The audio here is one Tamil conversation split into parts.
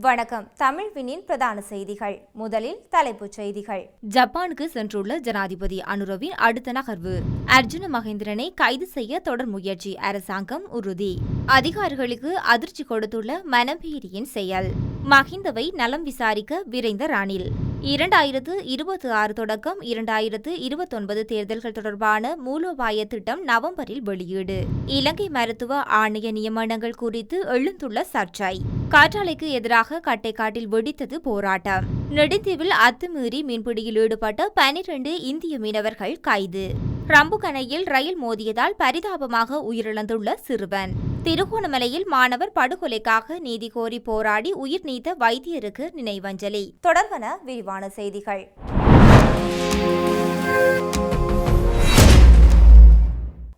வணக்கம். தமிழ் வினின் பிரதான செய்திகள். முதலில் தலைப்புச் செய்திகள். ஜப்பானுக்கு சென்றுள்ள ஜனாதிபதி அனுரவின் அடுத்த நகர்வு. அர்ஜுன மகேந்திரனை கைது செய்ய தொடர் முயற்சி அரசாங்கம் உறுதி. அதிகாரிகளுக்கு அதிர்ச்சி கொடுத்துள்ள மனம்பீரியின் செயல். மஹிந்தவை நலம் விசாரிக்க விரைந்த ராணில். இரண்டாயிரத்து இருபத்தி ஆறு தொடக்கம் இரண்டாயிரத்து இருபத்தொன்பது தேர்தல்கள் தொடர்பான மூலோபாய திட்டம் நவம்பரில் வெளியீடு. இலங்கை மருத்துவ ஆணைய நியமனங்கள் குறித்து எழுந்துள்ள சர்ச்சை. காற்றாலைக்கு எதிராக கட்டைக்காட்டில் வெடித்தது போராட்டம். நெடுந்தீவில் அத்துமீறி மீன்பிடியில் ஈடுபட்ட பனிரெண்டு இந்திய மீனவர்கள் கைது. ரம்புகணையில் ரயில் மோதியதால் பரிதாபமாக உயிரிழந்துள்ள சிறுவன். திருகோணமலையில் மாணவர் படுகொலைக்காக நீதி கோரி போராடி உயிர் நீத்த வைத்தியருக்கு நினைவஞ்சலி. தொடர்பன விரிவான செய்திகள்.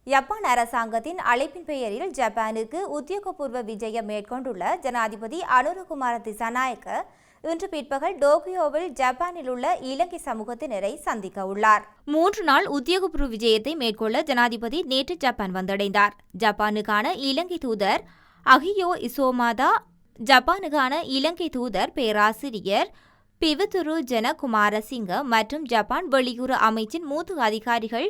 ஜப்பான் அரசாங்கத்தின் அழைப்பின் பெயரில் ஜப்பானுக்கு உத்தியோகபூர்வ விஜயம் மேற்கொண்டுள்ள ஜனாதிபதி அனுரகுமார திசாநாயக்க இன்று பிற்பகல் டோக்கியோவில் ஜப்பானில் உள்ள இலங்கை சமூகத்தினரை சந்திக்க உள்ளார். மூன்று நாள் உத்தியோகபூர்வ விஜயத்தை மேற்கொள்ள ஜனாதிபதி நேற்று ஜப்பான் வந்தடைந்தார். ஜப்பானுக்கான இலங்கை தூதர் அகியோ இசோமாதா ஜப்பானுக்கான இலங்கை தூதர் பேராசிரியர் பிவதுரு ஜனகுமாரசிங்க மற்றும் ஜப்பான் வெளியுறவு அமைச்சின் மூத்த அதிகாரிகள்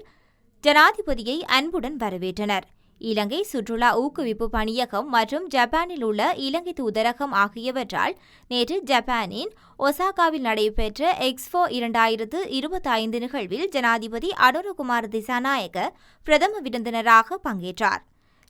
ஜனாதிபதியை அன்புடன் வரவேற்றனர். இலங்கை சுற்றுலா ஊக்குவிப்பு பணியகம் மற்றும் ஜப்பானில் உள்ள இலங்கை தூதரகம் ஆகியவற்றால் நேற்று ஜப்பானின் ஒசாகாவில் நடைபெற்ற எக்ஸ்போ இரண்டாயிரத்து இருபத்தி ஐந்து நிகழ்வில் ஜனாதிபதி அனுரகுமார் திசாநாயக பிரதம விருந்தினராக பங்கேற்றார்.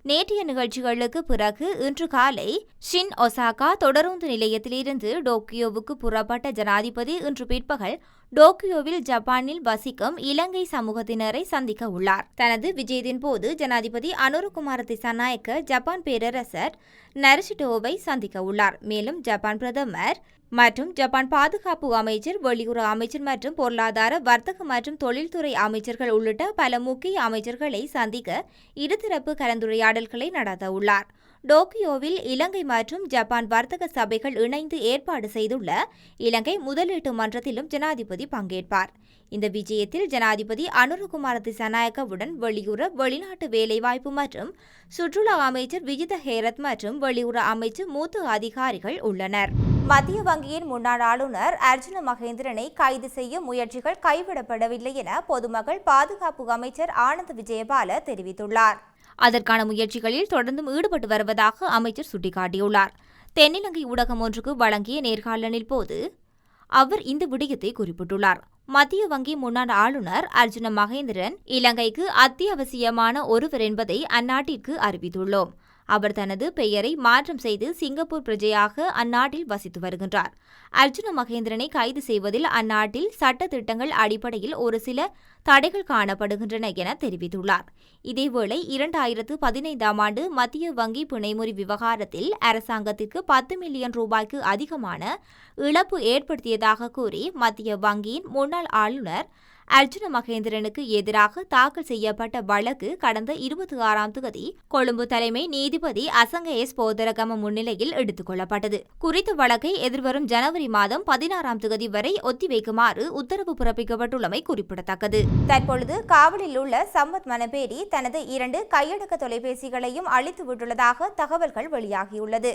நேற்றைய நிகழ்ச்சிகளுக்கு பிறகு இன்று காலை ஷின் ஒசாகா தொடருந்து நிலையத்திலிருந்து டோக்கியோவுக்கு புறப்பட்ட ஜனாதிபதி இன்று பிற்பகல் டோக்கியோவில் ஜப்பானில் வசிக்கும் இலங்கை சமூகத்தினரை சந்திக்க உள்ளார். தனது விஜயத்தின் போது ஜனாதிபதி அனுருகுமார திசாநாயக்க ஜப்பான் பேரரசர் நரிசிட்டோவை சந்திக்க உள்ளார். மேலும் ஜப்பான் பிரதமர் மற்றும் ஜப்பான் பாதுகாப்பு அமைச்சர் வெளியுறவு அமைச்சர் மற்றும் பொருளாதார வர்த்தக மற்றும் தொழில்துறை அமைச்சர்கள் உள்ளிட்ட பல முக்கிய அமைச்சர்களை சந்திக்க இருதரப்பு கலந்துரையாடல்களை நடத்த உள்ளார். டோக்கியோவில் இலங்கை மற்றும் ஜப்பான் வர்த்தக சபைகள் இணைந்து ஏற்பாடு செய்துள்ள இலங்கை முதலீட்டு மன்றத்திலும் ஜனாதிபதி பங்கேற்பார். இந்த விஜயத்தில் ஜனாதிபதி அனுரகுமார திசாநாயக்கவுடன் வெளியுறவு வெளிநாட்டு வேலைவாய்ப்பு மற்றும் சுற்றுலா அமைச்சர் விஜித ஹேரத் மற்றும் வெளியுறவு அமைச்சர் மூத்த அதிகாரிகள் உள்ளனர். மத்திய வங்கியின் முன்னாள் ஆளுநர் அர்ஜுன மகேந்திரனை கைது செய்யும் முயற்சிகள் கைவிடப்படவில்லை என பொதுமக்கள் பாதுகாப்பு அமைச்சர் ஆனந்த் விஜயபால தெரிவித்துள்ளார். அதற்கான முயற்சிகளில் தொடர்ந்தும் ஈடுபட்டு வருவதாக அமைச்சர் சுட்டிக்காட்டியுள்ளார். தென்னிலங்கை ஊடகம் ஒன்றுக்கு வழங்கிய நேர்காணலில் போது அவர் இந்த விடயத்தை குறிப்பிட்டுள்ளார். மத்திய வங்கி முன்னாள் ஆளுநர் அர்ஜுன மகேந்திரன் இலங்கைக்கு அத்தியாவசியமான ஒருவர் என்பதை அந்நாட்டிற்கு அறிவித்துள்ளோம். அவர் தனது பெயரை மாற்றம் செய்து சிங்கப்பூர் பிரஜையாக அந்நாட்டில் வசித்து வருகின்றார். அர்ஜுன மகேந்திரனை கைது செய்வதில் அந்நாட்டில் சட்ட திட்டங்கள் அடிப்படையில் ஒரு சில தடைகள் காணப்படுகின்றன என தெரிவித்துள்ளார். இதேவேளை இரண்டாயிரத்து பதினைந்தாம் ஆண்டு மத்திய வங்கி பிணைமுறி விவகாரத்தில் அரசாங்கத்திற்கு பத்து மில்லியன் ரூபாய்க்கு அதிகமான இழப்பு ஏற்படுத்தியதாக கூறி மத்திய வங்கியின் முன்னாள் ஆளுநர் அர்ஜுன மகேந்திரனுக்கு எதிராக தாக்கல் செய்யப்பட்ட வழக்கு கடந்த இருபத்தி ஆறாம் தேதி கொழும்பு தலைமை நீதிபதி அசங்க எஸ் போதரகம முன்னிலையில் எடுத்துக் கொள்ளப்பட்டது. குறித்த வழக்கை எதிர்வரும் ஜனவரி மாதம் பதினாறாம் தேதி வரை ஒத்திவைக்குமாறு உத்தரவு பிறப்பிக்கப்பட்டுள்ளமை குறிப்பிடத்தக்கது. தற்பொழுது காவலில் உள்ள சம்பத் மனபேரி தனது இரண்டு கையடக்க தொலைபேசிகளையும் அழித்துவிட்டுள்ளதாக தகவல்கள் வெளியாகியுள்ளது.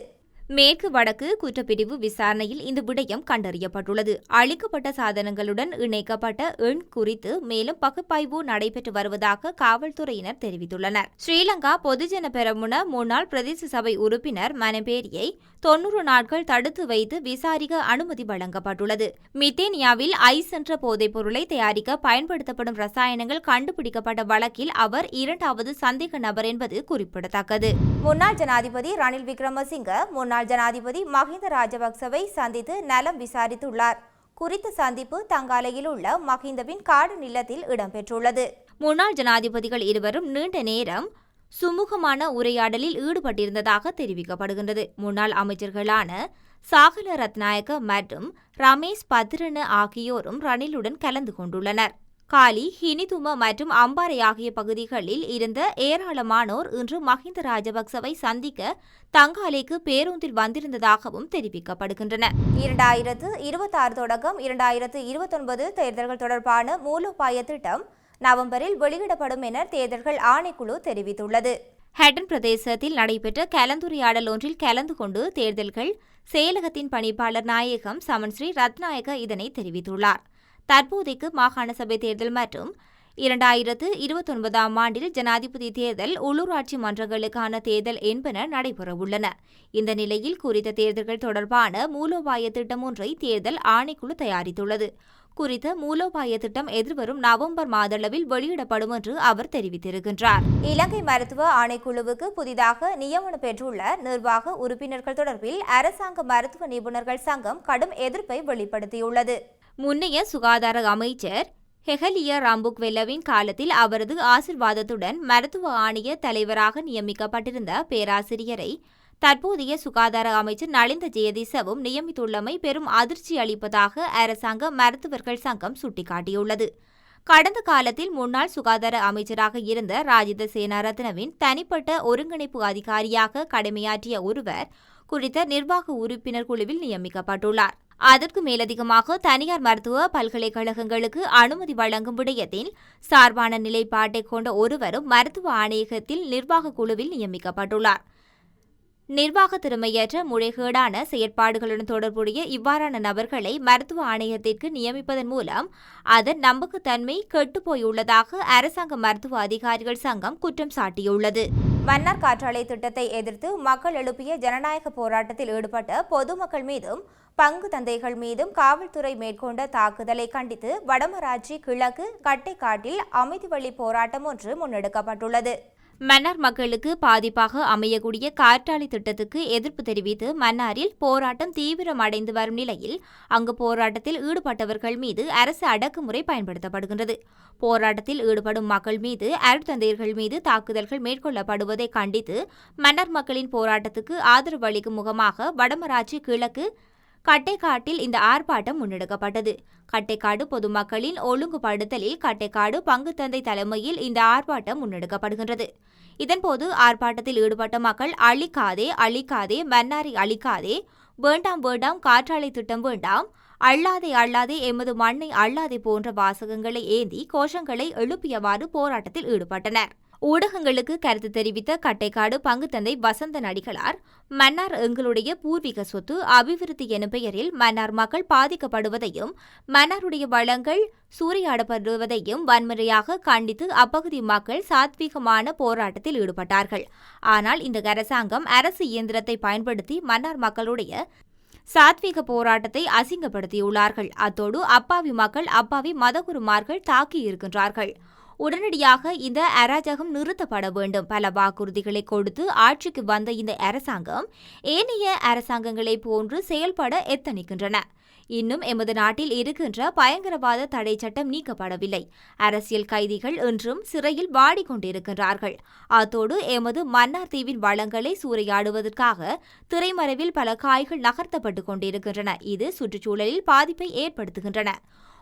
மேற்கு வடக்கு குற்றப்பிரிவு விசாரணையில் இந்த விடயம் கண்டறியப்பட்டுள்ளது. அளிக்கப்பட்ட சாதனங்களுடன் இணைக்கப்பட்ட எண் குறித்து மேலும் பகுப்பாய்வு நடைபெற்று வருவதாக காவல்துறையினர் தெரிவித்துள்ளனர். ஸ்ரீலங்கா பொதுஜன பெரமுன முன்னாள் பிரதேச சபை உறுப்பினர் மனபேரியை தொன்னூறு நாட்கள் தடுத்து வைத்து விசாரிக்க அனுமதி வழங்கப்பட்டுள்ளது. மித்தேனியாவில் ஐஸ் என்ற போதைப் பொருளை தயாரிக்க பயன்படுத்தப்படும் ரசாயனங்கள் கண்டுபிடிக்கப்பட்ட வழக்கில் அவர் இரண்டாவது சந்தேக நபர் என்பது குறிப்பிடத்தக்கது. முன்னாள் ஜனாதிபதி ரணில் விக்ரமசிங்க முன்னாள் ஜனாதிபதி மஹிந்த ராஜபக்சவை சந்தித்து நலம் விசாரித்துள்ளார். குறித்த சந்திப்பு தங்காலையில் உள்ள மஹிந்தவின் காடு நிலத்தில் இடம்பெற்றுள்ளது. முன்னாள் ஜனாதிபதிகள் இருவரும் நீண்ட நேரம் சுமூகமான உரையாடலில் ஈடுபட்டிருந்ததாக தெரிவிக்கப்படுகின்றது. முன்னாள் அமைச்சர்களான சாகல ரத்நாயக்க மற்றும் ரமேஷ் பத்ரன ஆகியோரும் ரணிலுடன் கலந்து கொண்டுள்ளனர். காலி ஹினிதும மற்றும் அம்பாறை ஆகிய பகுதிகளில் இருந்த ஏராளமானோர் இன்று மஹிந்த ராஜபக்சவை சந்திக்க தங்காலைக்கு பேருந்தில் வந்திருந்ததாகவும் தெரிவிக்கப்படுகின்றன. இரண்டாயிரத்து இருபத்தாறு தொடக்கம் இரண்டாயிரத்து இருபத்தொன்பது தேர்தல்கள் தொடர்பான மூலோபாய திட்டம் நவம்பரில் வெளியிடப்படும் என தேர்தல்கள் ஆணைக்குழு தெரிவித்துள்ளது. ஹட்டன் பிரதேசத்தில் நடைபெற்ற கலந்துரையாடல் ஒன்றில் கலந்து கொண்டு தேர்தல்கள் செயலகத்தின் பணிப்பாளர் நாயகம் சமன்ஸ்ரீ ரத்நாயக இதனை தெரிவித்துள்ளார். தற்போதைக்கு மாகாண சபை தேர்தல் மற்றும் இரண்டாயிரத்து இருபத்தொன்பதாம் ஆண்டில் ஜனாதிபதி தேர்தல் உள்ளூராட்சி மன்றங்களுக்கான தேர்தல் என்பன நடைபெறவுள்ளன. இந்த நிலையில் குறித்த தேர்தல்கள் தொடர்பான மூலோபாய திட்டம் ஒன்றை தேர்தல் ஆணைக்குழு தயாரித்துள்ளது. குறித்த மூலோபாய திட்டம் எதிர்வரும் நவம்பர் மாதளவில் வெளியிடப்படும் என்று அவர் தெரிவித்திருக்கின்றார். இலங்கை மருத்துவ ஆணைக்குழுவுக்கு புதிதாக நியமனம் பெற்றுள்ள நிர்வாக உறுப்பினர்கள் தொடர்பில் அரசாங்க மருத்துவ நிபுணர்கள் சங்கம் கடும் எதிர்ப்பை வெளிப்படுத்தியுள்ளது. முன்னைய சுகாதார அமைச்சர் ஹெகலிய ராம்புக்வெல்லவின் காலத்தில் அவரது ஆசிர்வாதத்துடன் மருத்துவ ஆணைய தலைவராக நியமிக்கப்பட்டிருந்த பேராசிரியரை தற்போதைய சுகாதார அமைச்சர் நலிந்த ஜெயதிசவும் நியமித்துள்ளமை பெரும் அதிர்ச்சி அளிப்பதாக அரசாங்க மருத்துவர்கள் சங்கம் சுட்டிக்காட்டியுள்ளது. கடந்த காலத்தில் முன்னாள் சுகாதார அமைச்சராக இருந்த ராஜித சேனாரத்னவின் தனிப்பட்ட ஒருங்கிணைப்பு அதிகாரியாக கடமையாற்றிய ஒருவர் குறித்த நிர்வாக உறுப்பினர் குழுவில் நியமிக்கப்பட்டுள்ளார். அதற்கு மேலதிகமாக தனியார் மருத்துவ பல்கலைக்கழகங்களுக்கு அனுமதி வழங்கும் விடயத்தில் சார்பான நிலைப்பாட்டை கொண்ட ஒருவரும் மருத்துவ ஆணையகத்தில் நிர்வாக குழுவில் நியமிக்கப்பட்டுள்ளார். நிர்வாக திறமையற்ற முறைகேடான செயற்பாடுகளுடன் தொடர்புடைய இவ்வாறான நபர்களை மருத்துவ ஆணையத்திற்கு நியமிப்பதன் மூலம் அதன் நம்பகத்தன்மை கெட்டுப்போயுள்ளதாக அரசாங்க மருத்துவ அதிகாரிகள் சங்கம் குற்றம் சாட்டியுள்ளது. மன்னார் காற்றாலை திட்டத்தை எதிர்த்து மக்கள் எழுப்பிய ஜனநாயக போராட்டத்தில் ஈடுபட்ட பொதுமக்கள் மீதும் பங்கு தந்தைகள் மீதும் காவல்துறை மேற்கொண்ட தாக்குதலை கண்டித்து வடமராட்சி கிழக்கு கட்டைக்காட்டில் அமைதி வழி போராட்டம் ஒன்று முன்னெடுக்கப்பட்டுள்ளது. மன்னார் மக்களுக்கு பாதிப்பாக அமையக்கூடிய காற்றாலை திட்டத்துக்கு எதிர்ப்பு தெரிவித்து மன்னாரில் போராட்டம் தீவிரமடைந்து வரும் நிலையில் அங்கு போராட்டத்தில் ஈடுபட்டவர்கள் மீது அரசு அடக்குமுறை பயன்படுத்தப்படுகின்றது. போராட்டத்தில் ஈடுபடும் மக்கள் மீது அருட்தந்தையர்கள் மீது தாக்குதல்கள் மேற்கொள்ளப்படுவதை கண்டித்து மன்னார் மக்களின் போராட்டத்துக்கு ஆதரவு அளிக்கும் முகமாக வடமராட்சி கிழக்கு கட்டைக்காட்டில் இந்த ஆர்ப்பாட்டம் முன்னெடுக்கப்பட்டது. கட்டைக்காடு பொதுமக்களின் ஒழுங்குபடுத்தலில் கட்டைக்காடு பங்குத்தந்தை தலைமையில் இந்த ஆர்ப்பாட்டம் முன்னெடுக்கப்படுகின்றது. இதன்போது ஆர்ப்பாட்டத்தில் ஈடுபட்ட மக்கள் அழிக்காதே அழிக்காதே மன்னாரை அழிக்காதே வேண்டாம் வேண்டாம் காற்றாலை திட்டம் வேண்டாம் அள்ளாதே அள்ளாதே எமது மண்ணை அள்ளாதே போன்ற வாசகங்களை ஏந்தி கோஷங்களை எழுப்பியவாறு போராட்டத்தில் ஈடுபட்டனர். ஊடகங்களுக்கு கருத்து தெரிவித்த கட்டைக்காடு பங்குத்தந்தை வசந்த நடிகளார். மன்னார் எங்களுடைய பூர்வீக சொத்து அபிவிருத்தி எனும் பெயரில் மன்னார் மக்கள் பாதிக்கப்படுவதையும் மன்னாருடைய வளங்கள் சூறையாடப்படுவதையும் வன்முறையாக கண்டித்து அப்பகுதி மக்கள் சாத்வீகமான போராட்டத்தில் ஈடுபட்டார்கள். ஆனால் இந்த அரசாங்கம் அரசு இயந்திரத்தை பயன்படுத்தி மன்னார் மக்களுடைய சாத்வீக போராட்டத்தை அசிங்கப்படுத்தியுள்ளார்கள். அத்தோடு அப்பாவி மக்கள் அப்பாவி மதகுருமார்கள் தாக்கியிருக்கின்றார்கள். உடனடியாக இந்த அராஜகம் நிறுத்தப்பட வேண்டும். பல வாக்குறுதிகளை கொடுத்து ஆட்சிக்கு வந்த இந்த அரசாங்கம் ஏனைய அரசாங்கங்களை போன்று செயல்பட எத்தனிக்கின்றன. இன்னும் எமது நாட்டில் இருக்கின்ற பயங்கரவாத தடை சட்டம் நீக்கப்படவில்லை. அரசியல் கைதிகள் இன்றும் சிறையில் வாடிக்கொண்டிருக்கின்றார்கள். அத்தோடு எமது மன்னார் தீவின் வளங்களை சூறையாடுவதற்காக திரைமறைவில் பல காய்கள் நகர்த்தப்பட்டு கொண்டிருக்கின்றன. இது சுற்றுச்சூழலில் பாதிப்பை ஏற்படுத்துகின்றன.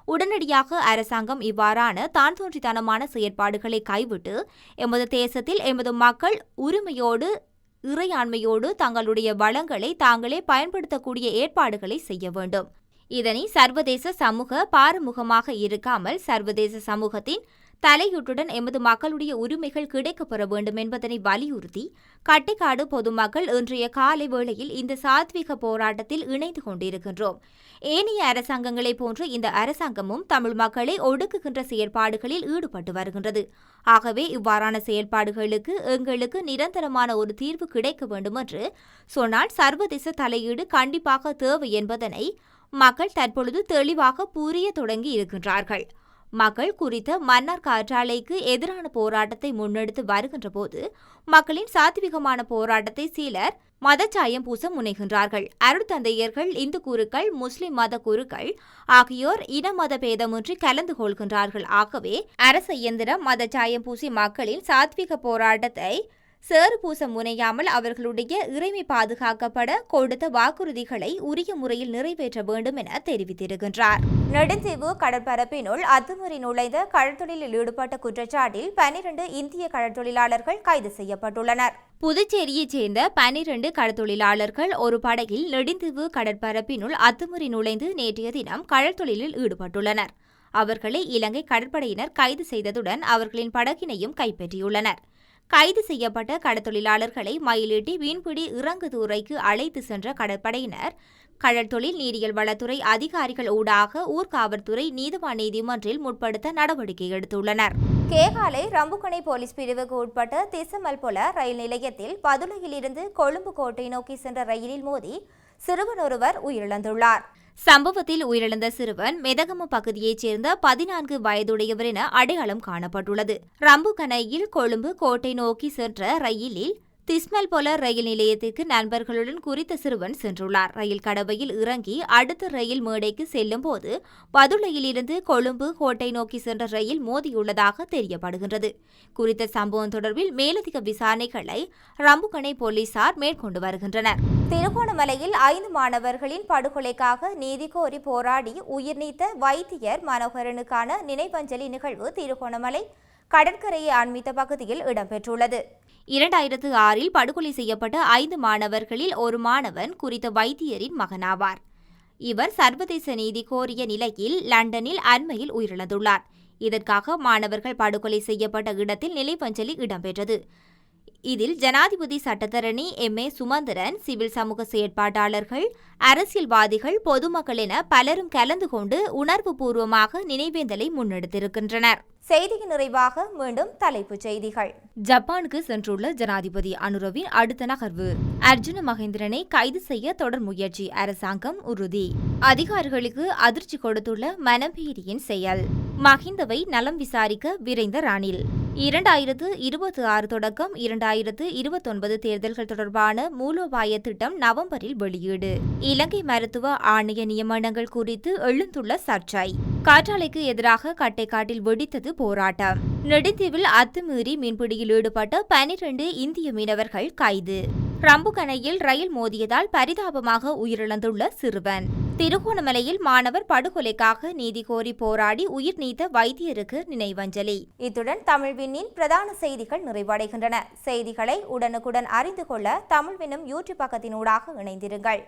உடனடியாக அரசாங்கம் இவ்வாறான தான் தோன்றித்தனமான செயற்பாடுகளை கைவிட்டு எமது தேசத்தில் எமது மக்கள் உரிமையோடு இறையாண்மையோடு தங்களுடைய வளங்களை தாங்களே பயன்படுத்தக்கூடிய ஏற்பாடுகளை செய்ய வேண்டும். இதனை சர்வதேச சமூக பாரமுகமாக இருக்காமல் சர்வதேச சமூகத்தின் தலையீட்டுடன் எமது மக்களுடைய உரிமைகள் கிடைக்கப்பெற வேண்டும் என்பதனை வலியுறுத்தி கட்டைக்காடு பொதுமக்கள் இன்றைய காலை வேளையில் இந்த சாத்விக போராட்டத்தில் இணைந்து கொண்டிருக்கின்றோம். ஏனைய அரசாங்கங்களைப் போன்று இந்த அரசாங்கமும் தமிழ் மக்களை ஒடுக்குகின்ற செயற்பாடுகளில் ஈடுபட்டு வருகின்றது. ஆகவே இவ்வாறான செயல்பாடுகளுக்கு எங்களுக்கு நிரந்தரமான ஒரு தீர்வு கிடைக்க வேண்டும் என்று சொன்னால் சர்வதேச தலையீடு கண்டிப்பாக தேவை என்பதனை மக்கள் தற்பொழுது தெளிவாக புரிய தொடங்கி இருக்கின்றார்கள். மக்கள் குறித்த மன்னார் காற்றாலைக்கு எதிரான போராட்டத்தை முன்னெடுத்து வருகின்ற போது மக்களின் சாத்விகமான போராட்டத்தை சிலர் மதச்சாயம் பூச முனைகின்றார்கள். அருட்தந்தையர்கள் இந்து குருக்கள் முஸ்லிம் மத குருக்கள் ஆகியோர் இன மத பேதமின்றி கலந்து கொள்கின்றார்கள். ஆகவே அரச இயந்திரம் மதச்சாயம் பூசி மக்களின் சாத்விக போராட்டத்தை சேறு பூச முனையாமல் அவர்களுடைய இறைமை பாதுகாக்கப்பட கொடுத்த வாக்குறுதிகளை உரிய முறையில் நிறைவேற்ற வேண்டும் என தெரிவித்திருக்கின்றார். நெடுந்தீவு கடற்பரப்பினுள் அத்துமீறி நுழைந்த கடற்தொழிலில் ஈடுபட்ட குற்றச்சாட்டில் பனிரண்டு இந்திய கடற்தொழிலாளர்கள் கைது செய்யப்பட்டுள்ளனர். புதுச்சேரியைச் சேர்ந்த பனிரண்டு கடற்தொழிலாளர்கள் ஒரு படகில் நெடுந்தீவு கடற்பரப்பினுள் அத்துமீறி நுழைந்து நேற்றைய தினம் கடற்தொழிலில் ஈடுபட்டுள்ளனர். அவர்களை இலங்கை கடற்படையினர் கைது செய்ததுடன் அவர்களின் படகினையும் கைப்பற்றியுள்ளனர். கைது செய்யப்பட்ட கடற்தொழிலாளர்களை மயிலிட்டி மீன்பிடி இறங்குதுறைக்கு அழைத்து சென்ற கடற்படையினர். கடற்தொழில் நீரியல் வளத்துறை அதிகாரிகள் ஊடாக ஊர்காவல்துறை நீதிவான் நீதிமன்றில் முற்படுத்த நடவடிக்கை எடுத்துள்ளனர். கேகாலை ரம்புக்கணை போலீஸ் பிரிவுக்கு உட்பட்ட திசமல்பொல ரயில் நிலையத்தில் பதுளையிலிருந்து கொழும்பு கோட்டை நோக்கி சென்ற ரயிலில் மோதி சிறுவன் ஒருவர் உயிரிழந்துள்ளார். சம்பவத்தில் உயிரிழந்த சிறுவன் மெதகம பகுதியைச் சேர்ந்த பதினான்கு வயதுடையவர் என அடையாளம் காணப்பட்டுள்ளது. ரம்புகனையில் கொழும்பு கோட்டை நோக்கி சென்ற ரயிலில் திஸ்மல் போல ரயில் நிலையத்திற்கு நண்பர்களுடன் குறித்த சிறுவன் சென்றுள்ளார். ரயில் கடவையில் இறங்கி அடுத்த ரயில் மேடைக்கு செல்லும் போது பதுளையிலிருந்து கொழும்பு கோட்டை நோக்கி சென்ற ரயில் மோதியுள்ளதாக தெரியப்படுகின்றது. குறித்த சம்பவம் தொடர்பில் மேலதிக விசாரணைகளை ரம்புகணை போலீசார் மேற்கொண்டு வருகின்றனர். திருகோணமலையில் ஐந்து மாணவர்களின் படுகொலைக்காக நீதி கோரி போராடி உயிர் நீத்த வைத்தியர் மனோகரனுக்கான நினைவஞ்சலி நிகழ்வு திருகோணமலை கடற்கரையை அண்மித்த பகுதியில் இடம்பெற்றுள்ளது. இரண்டாயிரத்து ஆறில் படுகொலை செய்யப்பட்ட ஐந்து மாணவர்களில் ஒரு மாணவன் குறித்த வைத்தியரின் மகனாவார். இவர் சர்வதேச நீதி கோரிய நிலையில் லண்டனில் அண்மையில் உயிரிழந்துள்ளார். இதற்காக மாணவர்கள் படுகொலை செய்யப்பட்ட இடத்தில் நிலைப்பஞ்சலி இடம்பெற்றது. இதில் ஜனாதிபதி சட்டத்தரணி எம். ஏ. சுமந்திரன் சிவில் சமூக செயற்பாட்டாளர்கள் அரசியல்வாதிகள் பொதுமக்கள் என பலரும் கலந்து கொண்டு உணர்வுபூர்வமாக நினைவேந்தலை முன்னெடுத்திருக்கின்றனர். செய்தியின் நிறைவாக மீண்டும் தலைப்புச் செய்திகள். ஜப்பானுக்கு சென்றுள்ள ஜனாதிபதி அனுரவின் அடுத்த நகர்வு. அர்ஜுன மகேந்திரனை கைது செய்ய தொடர் முயற்சி அரசாங்கம் உறுதி. அதிகாரிகளுக்கு அதிர்ச்சி கொடுத்துள்ள மனம்பீரியின் செயல். மஹிந்தவை நலம் விசாரிக்க விரைந்த ராணில். இரண்டாயிரத்து இருபத்தி ஆறு தொடக்கம் இரண்டாயிரத்து இருபத்தொன்பது தேர்தல்கள் தொடர்பான மூலோபாய திட்டம் நவம்பரில் வெளியீடு. இலங்கை மருத்துவ ஆணைய நியமனங்கள் குறித்து எழுந்துள்ள சர்ச்சை. காற்றாலைக்கு எதிராக கட்டைக்காட்டில் வெடித்தது போராட்டம். நெடுந்தீவில் அத்துமீறி மீன்பிடியில் ஈடுபட்ட பனிரெண்டு இந்திய மீனவர்கள் கைது. ரம்புகனையில் ரயில் மோதியதால் பரிதாபமாக உயிரிழந்துள்ள சிறுவன். திருகோணமலையில் மாணவர் படுகொலைக்காக நீதி கோரி போராடி உயிர் நீத்த வைத்தியருக்கு நினைவஞ்சலி. இத்துடன் தமிழ்வினின் பிரதான செய்திகள் நிறைவடைகின்றன. செய்திகளை உடனுக்குடன் அறிந்து கொள்ள தமிழ்வினும் யூடியூப் பக்கத்தினூடாக இணைந்திருங்கள்.